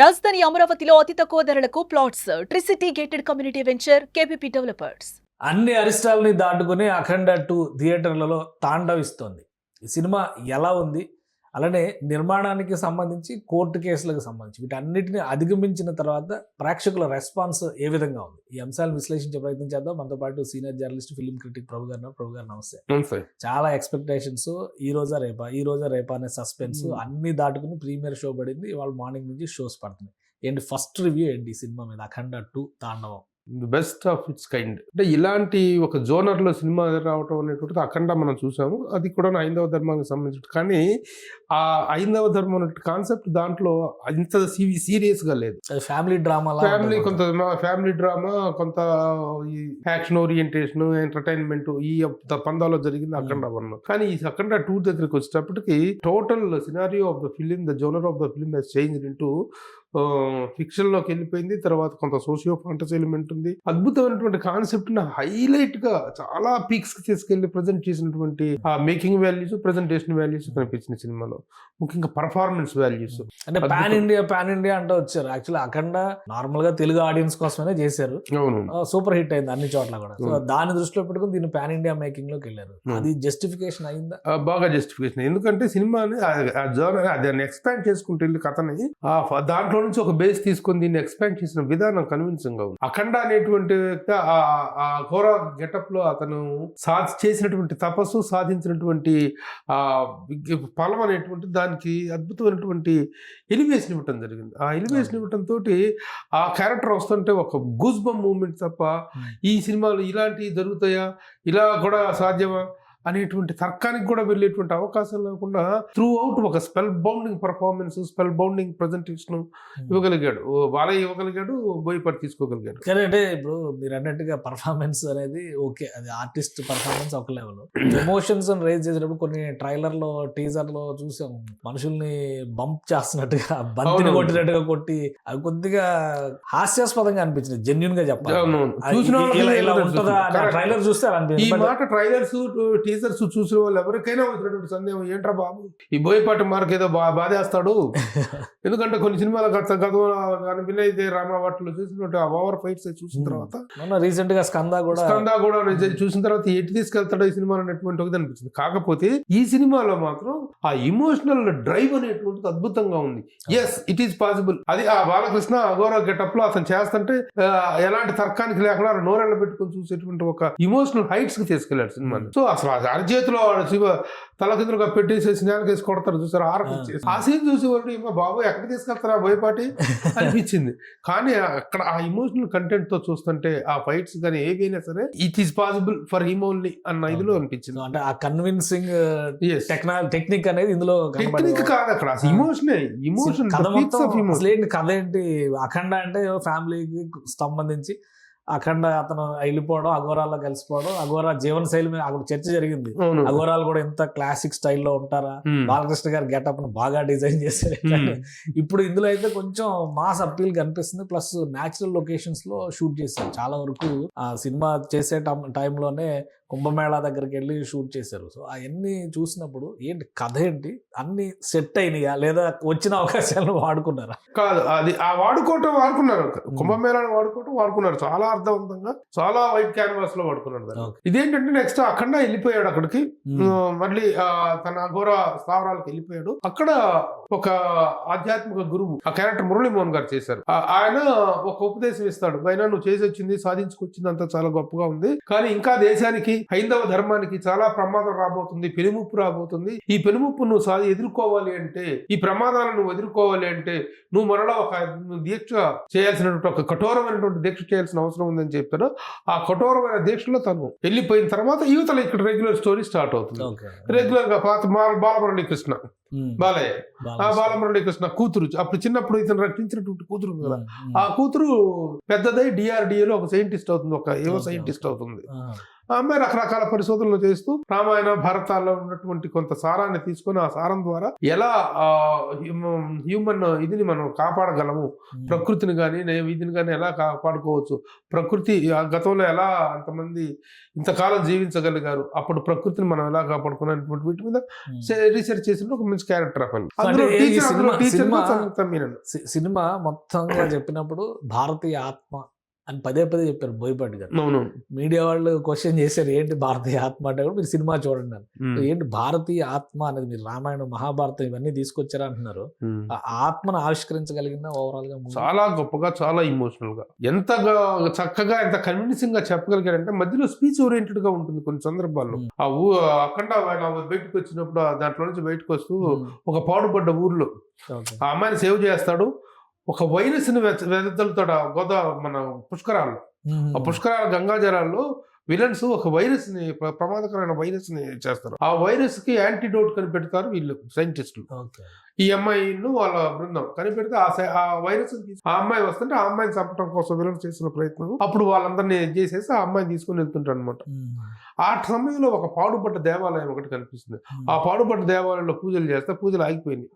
రాజధాని అమరావతిలో అతి తక్కువ ధరలకు plots. Tricity gated community venture KPP developers అన్ని అరిష్టాలని దాటుకుని అఖండ టూ థియేటర్లలో తాండవిస్తోంది. ఈ సినిమా ఎలా ఉంది? అలానే నిర్మాణానికి సంబంధించి కోర్టు కేసులకు సంబంధించి వీటన్నిటిని అధిగమించిన తర్వాత ప్రేక్షకుల రెస్పాన్స్ ఏ విధంగా ఉంది? ఈ అంశాలను విశ్లేషించే ప్రయత్నం చేద్దాం. మనతో పాటు senior journalist film critic Prabhu గారు. ప్రభు గారు నమస్తే. చాలా ఎక్స్పెక్టేషన్స్ ఈ రోజా రేపా ఈ రోజా రేపా అనే సస్పెన్స్. అన్ని దాటుకుని ప్రీమియర్ షో పడింది. ఇవాళ మార్నింగ్ నుంచి షోస్ పడుతున్నాయి. ఏంటి ఫస్ట్ రివ్యూ ఏంటి సినిమా మీద? Akhanda two Thandavam. Best of its kind. అంటే ఇలాంటి ఒక జోనర్లో సినిమా రావటం అనేటువంటిది అఖండ మనం చూసాము. అది కూడా ఐదవ ధర్మానికి సంబంధించి కానీ ఆ ఐదవ ధర్మం అనే కాన్సెప్ట్ దాంట్లో ఇంత సీరియస్గా లేదు. ఫ్యామిలీ డ్రామా ఫ్యామిలీ కొంత ఫ్యామిలీ డ్రామా కొంత యాక్షన్ ఓరియంటేషన్ ఎంటర్టైన్మెంట్ ఈ పందాలో జరిగింది అఖండ వన్ కానీ ఈ అఖండ టూ దగ్గరికి వచ్చేటప్పటికి total scenario of the film the genre of the film has change into ఫిక్షన్లోకి వెళ్ళిపోయింది. తర్వాత కొంత సోషియో ఫాంటసీ ఎలిమెంట్ ఉంది. అద్భుతమైనటువంటి కాన్సెప్ట్ని హైలైట్గా చాలా పీక్స్కి తీసుకెళ్ళి ప్రజెంట్ చేసినటువంటి ఆ మేకింగ్ వాల్యూస్ ప్రజెంటేషన్ వాల్యూస్ కనిపించిన సినిమాలో. ముఖ్యంగా పర్ఫార్మెన్స్ వాల్యూస్ అంటే పాన్ ఇండియా పాన్ ఇండియా అంటూ వచ్చారు. యాక్చువల్లీ అఖండ నార్మల్గా తెలుగు ఆడియన్స్ కోసమే చేశారు. అవును సూపర్ హిట్ అయింది అన్ని చోట్ల కూడా. సో. దాన్ని దృష్టిలో పెట్టుకుని దీన్ని పాన్ ఇండియా మేకింగ్లోకి వెళ్ళారు. అది జస్టిఫికేషన్ అయిందా? బాగా జస్టిఫికేషన్ ఎందుకంటే సినిమాని ఆ- దాన్ని ఎక్స్పాండ్ చేసుకుంటూ వెళ్ళి కథని దాంట్లో నుంచి ఒక బేస్ తీసుకొని దీన్ని ఎక్స్పాండ్ చేసిన విధానం కన్విన్సింగ్గా ఉంది. అఖండ అనేటువంటి వ్యక్తి ఆ- ఘోర గెటప్లో అతను సా చేసినటువంటి తపస్సు సాధించినటువంటి ఆ ఫలం అనేటువంటి దానికి అద్భుతమైనటువంటి ఎలివేషన్ ఇవ్వటం జరిగింది. ఆ ఎలివేషన్ ఇవ్వటం తోటి ఆ క్యారెక్టర్ వస్తుంటే ఒక గూస్ బమ్ మూమెంట్ తప్ప ఈ సినిమాలు ఇలాంటివి జరుగుతాయా? ఇలా కూడా సాధ్యమా? అనేటువంటి తర్కానికి కూడా వెళ్ళేటువంటి అవకాశం లేకుండా త్రూ అవుట్ ఒక spell bounding performance spell bounding presentation ఇవ్వగలిగాడు. Balayya ఇవ్వగలిగాడు బోయపాటి తీసుకోగలిగాడు. కానీ అంటే ఇప్పుడు మీరు అన్నట్టుగా పర్ఫార్మెన్స్ అనేది ఓకే అది ఆర్టిస్ట్ పర్ఫార్మెన్స్ ఒక లెవెల్ ఎమోషన్స్ రైజ్ చేసేటప్పుడు కొన్ని ట్రైలర్లో టీజర్లో చూసాం. మనుషుల్ని బంప్ చేస్తున్నట్టుగా బంతిని. కొట్టినట్టుగా కొట్టి అవి కొద్దిగా హాస్యాస్పదంగా అనిపించింది జెన్యున్గా చెప్పాలి. ట్రైలర్ చూస్తే ఈ అనిపించింది. But మాట ట్రైలర్స్ టీజర్స్ చూసిన వాళ్ళు ఎవరికైనా వచ్చినటువంటి సందేహం ఏంట్రా బాబు? ఈ బోయపాటి మార్క్ ఏదో బా బాధేస్తాడు. ఎందుకంటే కొన్ని సినిమాల గత గతంలో వినయ్ రామ వాటిలో చూసినట్టు ఆ ఓవర్ ఫైట్స్ చూసిన Hmm. తర్వాత రీసెంట్గా స్కంద కూడా స్కందా కూడా చూసిన తర్వాత ఎటు తీసుకెళ్తాడో ఈ సినిమా అనేటువంటి ఒకటి అనిపించింది. కాకపోతే ఈ సినిమాలో మాత్రం ఆ ఇమోషనల్ డ్రైవ్ అనేటువంటిది అద్భుతంగా ఉంది. ఎస్ ఇట్ ఈస్ పాసిబుల్ అది ఆ బాలకృష్ణ అఘోర గెటప్లో అతను చేస్తుంటే ఎలాంటి తర్కానికి లేకుండా నోరెళ్ళ పెట్టుకొని చూసేటువంటి ఒక ఇమోషనల్ హైట్స్కి తీసుకెళ్ళాడు సినిమాని. సో అసలు ఆ అరచేతిలో శివ తలకిందులుగా పెట్టేసి స్నానం వేసి కొడతారు చూసారు? ఆరకు వచ్చేసి. ఆ సీన్ చూసి వాడు "ఏమ్మా బాబు ఎక్కడ తీసుకెళ్తారా బోయపాటి? అనిపించింది. కానీ అక్కడ ఆ ఇమోషనల్ కంటెంట్తో చూస్తుంటే ఆ ఫైట్స్ కానీ ఏవైనా సరే it is possible for him only అన్న ఇదిలో అనిపించింది. అంటే ఆ కన్విన్సింగ్ టెక్నిక్ అనేది ఇందులో. టెక్నిక్ కాదు అక్కడ. ఇమోషనే ఇమోషన్ కథ ఏంటి? అఖండ అంటే ఫ్యామిలీకి సంబంధించి అఖండ అతను వెళ్ళిపోవడం అఘోరాల్లో కలిసిపోవడం అఘోరా జీవన శైలి మీద అక్కడ చర్చ జరిగింది. అఘోరాలు కూడా ఎంత క్లాసిక్ స్టైల్లో ఉంటారా. బాలకృష్ణ గారి గెటప్ను బాగా డిజైన్ చేశారు. ఇప్పుడు ఇందులో అయితే కొంచెం మాస్ అప్పీల్ కనిపిస్తుంది. ప్లస్ న్యాచురల్ లొకేషన్స్లో షూట్ చేశారు. చాలా వరకు ఆ సినిమా చేసే టైం- టైంలోనే కుంభమేళా దగ్గరికి వెళ్ళి షూట్ చేశారు. సో అవన్నీ చూసినప్పుడు ఏంటి కథ ఏంటి? అన్ని సెట్ అయినాయా? లేదా వచ్చిన అవకాశాలను వాడుకున్నారా? కాదు అది ఆ వాడుకోవటం వాడుకున్నారు. కుంభమేళాన్ని వాడుకోవటం వాడుకున్నారు. చాలా అర్థవంతంగా చాలా వైట్ క్యాన్వాస్లో వాడుకున్నారు దాన్ని. ఇదేంటంటే నెక్స్ట్ అఖండ వెళ్ళిపోయాడు అక్కడికి. మళ్ళీ తన ఘోర స్థావరాలకు వెళ్ళిపోయాడు. అక్కడ ఒక ఆధ్యాత్మిక గురువు ఆ క్యారెక్టర్ మురళీమోహన్ గారు చేశారు. ఆయన ఒక ఉపదేశం ఇస్తాడు. ఆయన నువ్వు చేసి వచ్చింది సాధించుకొచ్చింది అంతా చాలా గొప్పగా ఉంది. కానీ ఇంకా దేశానికి హైందవ ధర్మానికి చాలా ప్రమాదం రాబోతుంది పెనుముప్పు రాబోతుంది. ఈ పెనుముప్పు నువ్వు సాధి ఎదుర్కోవాలి అంటే ఈ ప్రమాదాలను నువ్వు ఎదుర్కోవాలి అంటే నువ్వు మరలా ఒక దీక్ష చేయాల్సినటువంటి ఒక కఠోరమైనటువంటి దీక్ష చేయాల్సిన అవసరం ఉందని చెప్తాడు ఆ కఠోరమైన దీక్షలో తను వెళ్ళిపోయిన తర్వాత యువతలో ఇక్కడ రెగ్యులర్ స్టోరీ స్టార్ట్ అవుతుంది. రెగ్యులర్గా పాత బాలమురళీ కృష్ణ బాలయ్య. ఆ బాలమురళీ కృష్ణ కూతురు అప్పుడు చిన్నప్పుడు ఇతను రక్షించినటువంటి కూతురు కదా. ఆ కూతురు పెద్దదై డిఆర్డిఏలో ఒక సైంటిస్ట్ అవుతుంది ఒక యువ సైంటిస్ట్ అవుతుంది. ఆ అమ్మాయి రకరకాల పరిశోధనలు చేస్తూ రామాయణ భారతాల్లో ఉన్నటువంటి కొంత సారాన్ని తీసుకొని ఆ సారం ద్వారా ఎలా హ్యూమన్ ఇదిని మనం కాపాడగలము? ప్రకృతిని కానీ వీధిని కానీ ఎలా కాపాడుకోవచ్చు? ప్రకృతి గతంలో ఎలా అంతమంది ఇంతకాలం జీవించగలిగారు? అప్పుడు ప్రకృతిని మనం ఎలా కాపాడుకునేటువంటి వీటి మీద రీసెర్చ్ చేసిన ఒక మంచి క్యారెక్టర్ సినిమా మొత్తంగా చెప్పినప్పుడు భారతీయ ఆత్మ అని పదే పదే చెప్పారు బోయపాటి గారు అవునవును మీడియా వాళ్ళు క్వశ్చన్ చేశారు ఏంటి భారతీయ ఆత్మ అంటే కూడా మీరు సినిమా చూడండి అని ఏంటి భారతీయ ఆత్మ అనేది మీరు రామాయణం మహాభారతం ఇవన్నీ తీసుకొచ్చారా అంటున్నారు. ఆ ఆత్మను ఆవిష్కరించగలిగిందా ఓవరాల్గా? చాలా గొప్పగా చాలా ఇమోషనల్గా ఎంతగా చక్కగా ఎంత కన్విన్సింగ్గా చెప్పగలిగారంటే మధ్యలో స్పీచ్ ఓరియంటెడ్గా ఉంటుంది కొన్ని సందర్భాల్లో. ఆ ఊ అఖండ ఆయన బయటకు వచ్చినప్పుడు దాంట్లో నుంచి బయటకు వస్తూ. ఒక పాడుపడ్డ ఊర్లో. ఆ అమ్మాయిని సేవ్ చేస్తాడు ఒక వైరస్ని వెదతలుతాడు ఆ గోదా మన పుష్కరాల్లో ఆ. పుష్కరాల గంగాజలాల్లో విలన్స్ ఒక వైరస్ని ప్ర- ప్రమాదకరమైన వైరస్ని చేస్తారు. ఆ వైరస్కి యాంటీడోట్ కనిపెడతారు వీళ్ళు సైంటిస్టులు. ఈ అమ్మాయిను వాళ్ళ బృందం కనిపెడితే ఆ సై- ఆ వైరస్ ఆ అమ్మాయి వస్తుంటే ఆ అమ్మాయిని చంపడం కోసం విలన్స్ చేసిన ప్రయత్నం. అప్పుడు వాళ్ళందరినీ చేసేసి ఆ అమ్మాయిని తీసుకుని వెళ్తుంటారు అనమాట. ఆ సమయంలో ఒక పాడుపడ్డ దేవాలయం ఒకటి కనిపిస్తుంది. ఆ పాడుపడ్డ దేవాలయంలో పూజలు చేస్తే పూజలు ఆగిపోయినాయి.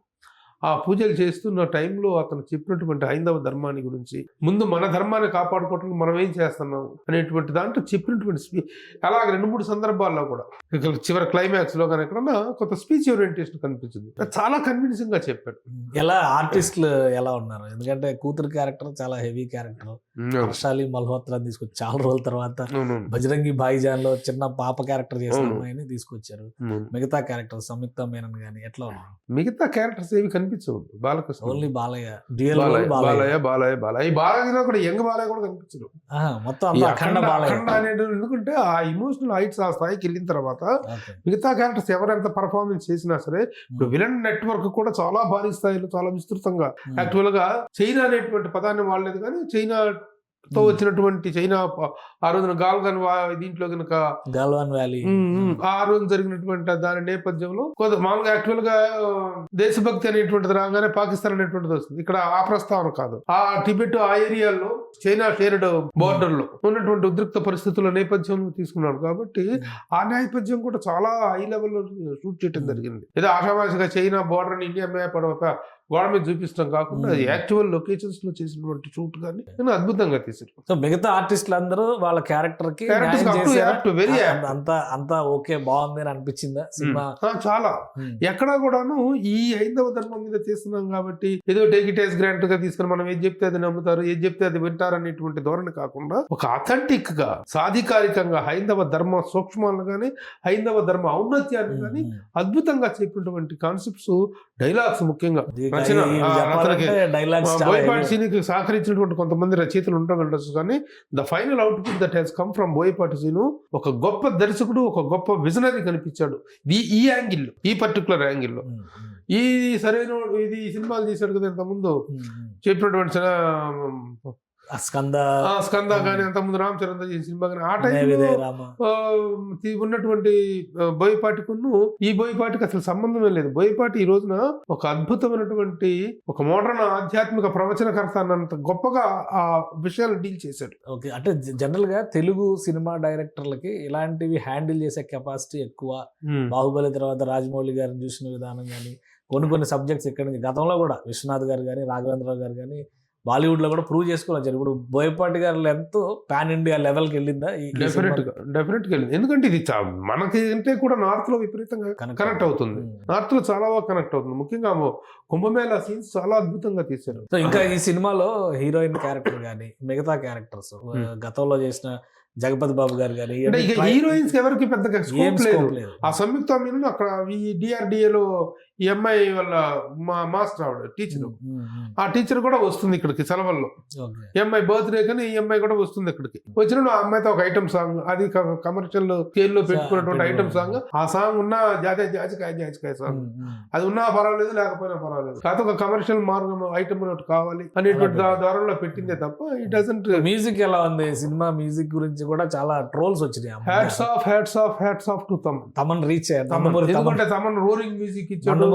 ఆ పూజలు చేస్తున్న టైంలో అతను చెప్పినటువంటి హైందవ ధర్మాన్ని గురించి ముందు మన ధర్మాన్ని కాపాడుకోవడానికి మనం ఏం చేస్తున్నాం అనేటువంటి దాంట్లో చెప్పినటువంటి స్పీ అలాగే రెండు మూడు సందర్భాల్లో కూడా. చివరి క్లైమాక్స్లో కానీ ఎక్కడన్నా కొంత స్పీచ్ ఓరియంటేషన్ కనిపించింది. చాలా కన్విన్సింగ్గా చెప్పాడు. ఎలా ఆర్టిస్టులు ఎలా ఉన్నారు? ఎందుకంటే కూతురు క్యారెక్టర్ చాలా హెవీ క్యారెక్టర్ హర్షాలి మల్హోత్రా తీసుకొచ్చి చాలా రోజుల తర్వాత. బజరంగి భాయిజాన్లో చిన్న పాప క్యారెక్టర్ చేసిన. అమ్మాయిని తీసుకొచ్చారు. మిగతా క్యారెక్టర్ సంయుక్త మేనన్ గానీ ఎట్లా ఉన్నారు? మిగతా క్యారెక్టర్స్ ఏవి కనిపించవు బాలకృష్ణ. ఓన్లీ బాలయ్య. డ్యూయల్ బాలయ్య బాలయ్య. బాలయ్య బాలయ్యలో కూడా యంగ్ బాలయ్య కూడా కనిపించదు ఆహా, మొత్తం అఖండ బాలయ్య. అనేది ఎందుకంటే ఆ ఇమోషనల్ హైట్స్ ఆ స్థాయికి వెళ్ళిన తర్వాత. మిగతా క్యారెక్టర్స్ ఎవరెంత పర్ఫార్మెన్స్ చేసినా సరే ఇప్పుడు విలన్ నెట్వర్క్ కూడా చాలా భారీ స్థాయిలో చాలా విస్తృతంగా. యాక్చువల్గా చైనా అనేటువంటి పదాన్ని వాడలేదు కానీ చైనాతో ఉమ్. వచ్చినటువంటి చైనా ఆ రోజున గాల్గన్ వా- దీంట్లో కనుక గల్వాన్ వ్యాలీ. ఆ రోజు జరిగినటువంటి దాని నేపథ్యంలో కొంత మామూలుగా యాక్చువల్గా దేశభక్తి అనేటువంటిది రాగానే పాకిస్తాన్ అనేటువంటిది వస్తుంది. ఇక్కడ ఆ ప్రస్తావన కాదు. ఆ టిబెట్ ఆ ఏరియాలో చైనా షేర్డ్ బోర్డర్లో ఉన్నటువంటి ఉద్రిక్త పరిస్థితుల నేపథ్యంలో తీసుకున్నాడు కాబట్టి ఆ నేపథ్యం కూడా చాలా హై లెవెల్లో షూట్ చేయడం జరిగింది. ఏదో ఆషామాషిగా చైనా బోర్డర్ ఇండియా మ్యాప్ గోడ మీద చూపించడం కాకుండా. యాక్చువల్ లొకేషన్స్లో చేసినటువంటి షూట్ కానీ నేను అద్భుతంగా తీసారు సో మిగతా ఆర్టిస్టులు అందరూ వాళ్ళ క్యారెక్టర్కి very అంత-. అంతా ఓకే బాగుంది అని అనిపించిందా సినిమా చాలా. ఎక్కడా కూడాను ఈ హైందవ ధర్మం మీద చేస్తున్నాం కాబట్టి ఏదో టేక్ ఇట్ యాజ్ గ్రాంట్గా తీసుకుని మనం ఏది చెప్తే అది నమ్ముతారు ఏది చెప్తే అది వింటారు అనేటువంటి ధోరణి కాకుండా ఒక అథెంటిక్గా సాధికారికంగా హైందవ ధర్మ సూక్ష్మాలను కానీ హైందవ ధర్మ ఔన్నత్యాన్ని కానీ. అద్భుతంగా చెప్పినటువంటి కాన్సెప్ట్స్ డైలాగ్స్ ముఖ్యంగా బోయపాటి. సీనికి సహకరించినటువంటి కొంతమంది రచయితలు ఉండవచ్చు కానీ the final output that he's come from Boyapati Seenu ఒక గొప్ప దర్శకుడు ఒక గొప్ప విజనరీ కనిపించాడు ఈ ఈ యాంగిల్ ఈ పర్టికులర్ యాంగిల్లో ఈ సరైన ఇది ఈ సినిమాలు తీశాడు కదా ఇంత ముందు ఉమ్, ఉమ్. చెప్పినటువంటి స్కంద స్కంద కానీ అంత ముందు రామ్ చరణ్తో చేసిన సినిమా కానీ ఆ టైంలో ఉన్నటువంటి బోయపాటికును ఈ బోయపాటికి అసలు సంబంధమే లేదు. బోయపాటి ఈ రోజున ఒక అద్భుతమైనటువంటి ఒక మోడర్న్ ఆధ్యాత్మిక ప్రవచనకర్త అన్నంత గొప్పగా ఆ విషయాలు డీల్ చేశాడు. ఓకే అంటే జనరల్గా తెలుగు సినిమా డైరెక్టర్లకి ఇలాంటివి హ్యాండిల్ చేసే కెపాసిటీ ఎక్కువ. బాహుబలి తర్వాత రాజమౌళి గారిని చూసిన విధానం కానీ కొన్ని కొన్ని సబ్జెక్ట్స్ ఇక్కడ నుంచి గతంలో కూడా విశ్వనాథ్ గారు కానీ రాఘవేంద్రరావు గారు కానీ బాలీవుడ్లో కూడా ప్రూవ్ చేసుకుని వచ్చారు ఇప్పుడు బోయపాటి గారి లెంత్ పాన్ ఇండియా లెవెల్కి వెళ్ళిందా? ఈ- ఈ డెఫినెట్ సినిమా? గా డెఫినెట్గా వెళ్ళింది. ఎందుకంటే ఇది మనకి అంటే కూడా నార్త్లో విపరీతంగా కనెక్ట్ అవుతుంది. ఉమ్. నార్త్లో చాలా బాగా కనెక్ట్ అవుతుంది. ముఖ్యంగా కుంభమేళ సీన్స్ చాలా అద్భుతంగా తీశారు. సో ఇంకా ఈ సినిమాలో హీరోయిన్ క్యారెక్టర్ కానీ మిగతా క్యారెక్టర్స్ గతంలో చేసిన జగపతి బాబు గారు కానీ ఇక హీరోయిన్స్ ఎవరికి పెద్దగా స్కోప్ లేదు. ఆ సంయుక్త మీనన్ అక్కడ ఈ DRDA లో ఈ అమ్మాయి వాళ్ళ మా మాస్టర్ ఆవిడ టీచర్. ఆ టీచర్ కూడా వస్తుంది ఇక్కడికి సెలవుల్లో. ఈ అమ్మాయి బర్త్డే కానీ ఈ అమ్మాయి కూడా వస్తుంది ఇక్కడికి. వచ్చిన ఆ అమ్మాయితో ఒక ఐటమ్ సాంగ్ అది కమర్షియల్ స్కేల్లో పెట్టుకున్నటువంటి పెట్టుకున్న- ఐటమ్ సాంగ్ ఆ సాంగ్ ఉన్న జాతీయ జాజికాయ జాజికాయ సాంగ్. అది ఉన్నా పర్వాలేదు లేకపోయినా పర్వాలేదు. కాకపోతే ఒక కమర్షియల్ మార్గం ఐటమ్ ఒకటి కావాలి అనేటువంటి దా- దారంలో పెట్టిందే తప్ప ఇట్ డజంట్ మ్యూజిక్ ఎలా ఉంది? సినిమా మ్యూజిక్ గురించి కూడా చాలా ట్రోల్స్ వచ్చినాయి hats off hats off hats off to Thaman. Thaman reach Thaman. ఎందుకంటే తమన్ రోరింగ్ మ్యూజిక్ ఇచ్చాడు.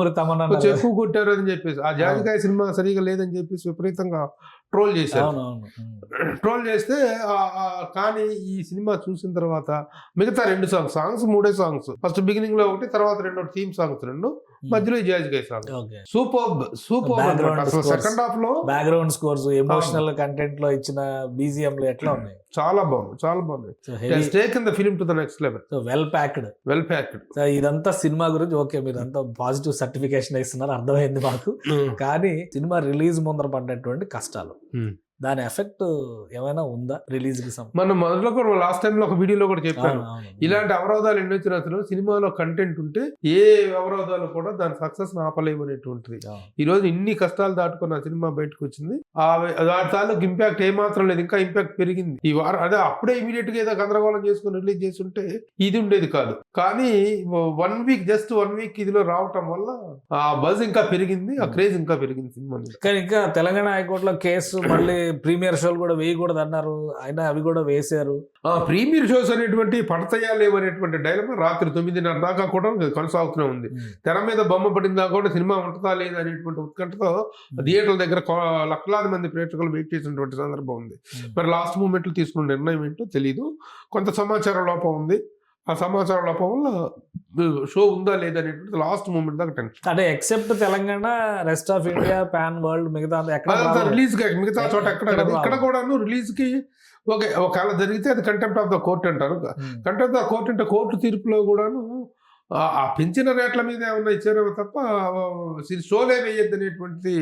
అన్నారు ఎక్కువ కొట్టారు అని చెప్పేసి. ఆ జాజికాయ సినిమా సరిగా లేదని చెప్పేసి విపరీతంగా ట్రోల్ చేశారు. ట్రోల్ చేస్తే కానీ ఈ సినిమా చూసిన తర్వాత మిగతా రెండు సాంగ్స్ సాంగ్స్ మూడే సాంగ్స్. ఫస్ట్ బిగినింగ్లో ఒకటి తర్వాత రెండు థీమ్ సాంగ్స్ రెండు మధ్యలో jazz guy song super super అసలు. సెకండ్ హాఫ్లో బ్యాక్గ్రౌండ్ స్కోర్స్ ఎమోషనల్ కంటెంట్లో ఇచ్చిన బీజిఎం లు ఎట్లా ఉన్నాయి? చాలా బాగుంది చాలా బాగుంది. Taking the film to the next level well packed well packed ఇదంతా సినిమా గురించి ఓకే మీరు అంతా పాజిటివ్ సర్టిఫికేషన్ ఇస్తున్నారు అర్థమైంది మాకు. కానీ సినిమా రిలీజ్ ముందర పడ్డటువంటి కష్టాలు. Mm. దాని ఎఫెక్ట్ ఏమైనా ఉందా రిలీజ్కి మనం మొదట్లో కూడా లాస్ట్ టైం లో ఒక వీడియోలో కూడా చెప్పాను. ఇలాంటి అవరోధాలు ఎన్ని వచ్చినా అసలు సినిమాలో కంటెంట్ ఉంటే ఏ అవరోధాలు కూడా దాని సక్సెస్ ఆపలేవు అనేటువంటిది. ఈ రోజు ఇన్ని కష్టాలు దాటుకున్న ఆ సినిమా బయటకు వచ్చింది. ఆ వాటి తాలూకు ఇంపాక్ట్ ఏమాత్రం లేదు. ఇంకా ఇంపాక్ట్ పెరిగింది. ఈ వారం అదే అప్పుడే ఇమీడియట్గా ఏదో గందరగోళం చేసుకుని రిలీజ్ చేసి ఉంటే ఇది ఉండేది కాదు. కానీ one week just one week ఇదిలో రావటం వల్ల ఆ బజ్ ఇంకా పెరిగింది ఆ క్రేజ్ ఇంకా పెరిగింది సినిమా కానీ ఇంకా తెలంగాణ హైకోర్టులో కేసు మళ్ళీ ప్రీమియర్ షోలు కూడా వేయకూడదు అన్నారు అయినా అవి కూడా వేశారు. ఆ ప్రీమియర్ షోస్ అనేటువంటి పడతాయా లేవు అనేటువంటి డైలమా? రాత్రి తొమ్మిదిన్నర దాకా కూడా కొనసాగుతూనే ఉంది. తెర మీద బొమ్మ పడిందా కూడా సినిమా ఉంటుందా లేదా అనేటువంటి ఉత్కంఠతో థియేటర్ల దగ్గర లక్షలాది మంది ప్రేక్షకులు వెయిట్ చేసినటువంటి సందర్భం ఉంది. మరి లాస్ట్ మూమెంట్లో తీసుకున్న నిర్ణయం ఏంటో తెలియదు కొంత సమాచార లోపం ఉంది. ఆ సమాచార లోపం వల్ల షో ఉందా లేదా అనేటువంటి లాస్ట్ మూమెంట్ దాకా టెన్షన్ అంటే except Telangana rest of India pan world మిగతా ఎక్కడ. రిలీజ్ మిగతా చోట ఎక్కడ. ఇక్కడ. కూడాను రిలీజ్కి ఓకే ఒకవేళ జరిగితే అది కంటెంప్ట్ ఆఫ్ ద కోర్ట్ అంటారు. కంటెంప్ట్ ఆఫ్ కోర్ట్ అంటే కోర్టు తీర్పులో కూడాను ఆ- పెంచిన రేట్ల మీద ఏమన్నా ఇచ్చారో తప్ప షోలే వేయద్దు అనేటువంటిది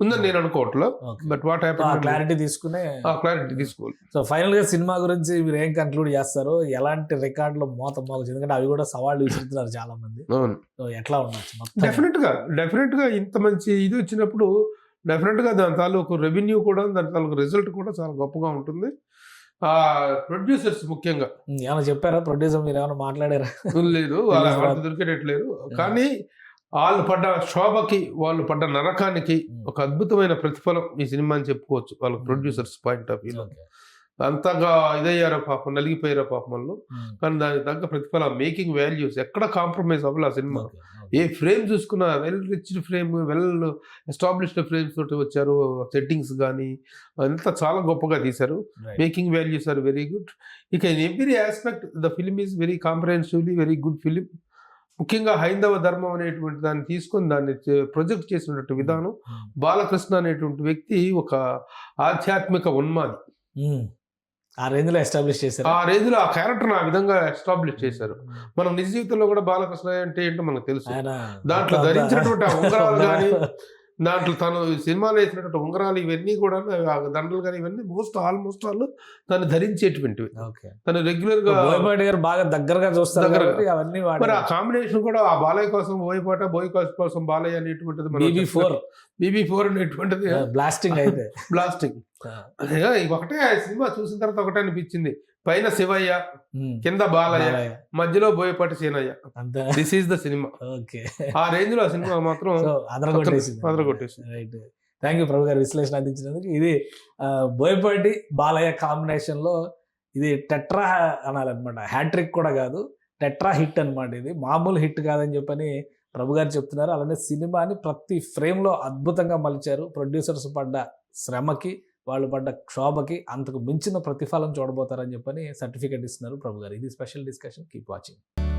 ఉందని నేను అనుకోవట్లేదు. Okay. బట్ వాట్ క్లారిటీ తీసుకునే క్లారిటీ తీసుకోవాలి. సో ఫైనల్గా సినిమా గురించి మీరు ఏం కన్క్లూడ్ చేస్తారు ఎలాంటి రికార్డులు మోత మోగచ్చు ఎందుకంటే అవి కూడా సవాళ్ళు విసురుతున్నారు చాలా మంది సో ఎట్లా ఉండొచ్చు డెఫినెట్గా డెఫినెట్గా ఇంత మంచి ఇది వచ్చినప్పుడు డెఫినెట్గా దాని తాలూకు రెవెన్యూ కూడా దాని తాలూకు రిజల్ట్ కూడా చాలా గొప్పగా ఉంటుంది. ప్రొడ్యూసర్స్ ముఖ్యంగా. ఏమైనా చెప్పారా? ప్రొడ్యూసర్ మీరు ఏమైనా మాట్లాడారా? లేదు. వాళ్ళ దొరికేటట్లేదు కానీ వాళ్ళు పడ్డ శోభకి వాళ్ళు పడ్డ నరకానికి ఒక అద్భుతమైన ప్రతిఫలం ఈ సినిమా అని చెప్పుకోవచ్చు. వాళ్ళ ప్రొడ్యూసర్స్ పాయింట్ ఆఫ్ వ్యూలో Okay. అంతగా ఇదయ్యారో పాపం నలిగిపోయారో పాపం వాళ్ళు. కానీ దానికి తగ్గ ప్రతిఫలం మేకింగ్ వాల్యూస్ ఎక్కడ కాంప్రమైజ్ అవ్వాలి ఆ సినిమా. ఏ ఫ్రేమ్ చూసుకున్నా well riched frame well established frames తోటి వచ్చారు సెట్టింగ్స్ కానీ అంతా చాలా గొప్పగా తీశారు. Making values are very good. ఇక in every aspect the film is very comprehensively very good film ముఖ్యంగా హైందవ ధర్మం అనేటువంటి దాన్ని తీసుకొని దాన్ని ప్రొజెక్ట్ చేసినటువంటి విధానం ఉమ్, బాలకృష్ణ అనేటువంటి వ్యక్తి ఒక ఆధ్యాత్మిక ఉన్మాది. ఉమ్. ఆ రేంజ్లో ఎస్టాబ్లిష్ చేశారు. ఆ రేంజ్లో ఆ క్యారెక్టర్ ఆ విధంగా ఎస్టాబ్లిష్ చేశారు. మనం నిజ జీవితంలో కూడా బాలకృష్ణ అంటే ఏంటో మనకు తెలుసు. దాంట్లో ధరించినటువంటి ఉంగరాలు కానీ. దాంట్లో తను సినిమాలో వేసినటువంటి ఉంగరాలు ఇవన్నీ కూడా దండలు కానీ ఇవన్నీ మోస్ట్ ఆల్మోస్ట్ ఆల్ తను ధరించేటువంటివి. తను రెగ్యులర్గా బోయపాటి గారు బాగా దగ్గరగా చూస్తారు అవన్నీ మరి ఆ కాంబినేషన్ కూడా ఆ బాలయ్య కోసం బోయపాట బోయ్ కోసం బాలయ్య అనేటువంటిది బీబీ ఫోర్. బీబీ ఫోర్ అనేటువంటిది. బ్లాస్టింగ్ అయితే. బ్లాస్టింగ్ ఒకటే ఆ సినిమా చూసిన తర్వాత ఒకటే అనిపించింది. పైన శివయ్య కింద బాలయ్య. మధ్యలో Boyapati Seenayya. This is the cinema okay. ఆ రేంజ్లో ఆ సినిమా మాత్రం అదరగొట్టేసింది. Right. Thank you Prabhu garu విశ్లేషణ అందించినందుకు. ఇది బోయపాటి బాలయ్య కాంబినేషన్లో ఇది టెట్రా అనాలన్నమాట. హ్యాట్రిక్ కూడా కాదు. టెట్రా హిట్ అన్నమాట ఇది. మామూలు హిట్ కాదని చెప్పని ప్రభు గారు చెప్తున్నారు. అలానే సినిమాని ప్రతి ఫ్రేమ్లో అద్భుతంగా మలిచారు. ప్రొడ్యూసర్స్ పడ్డ శ్రమకి వాళ్ళు పడ్డ క్షోభకి అంతకు మించిన ప్రతిఫలం చూడబోతారని చెప్పని సర్టిఫికేట్ ఇస్తున్నారు ప్రభు గారు. ఇది స్పెషల్ డిస్కషన్. Keep watching.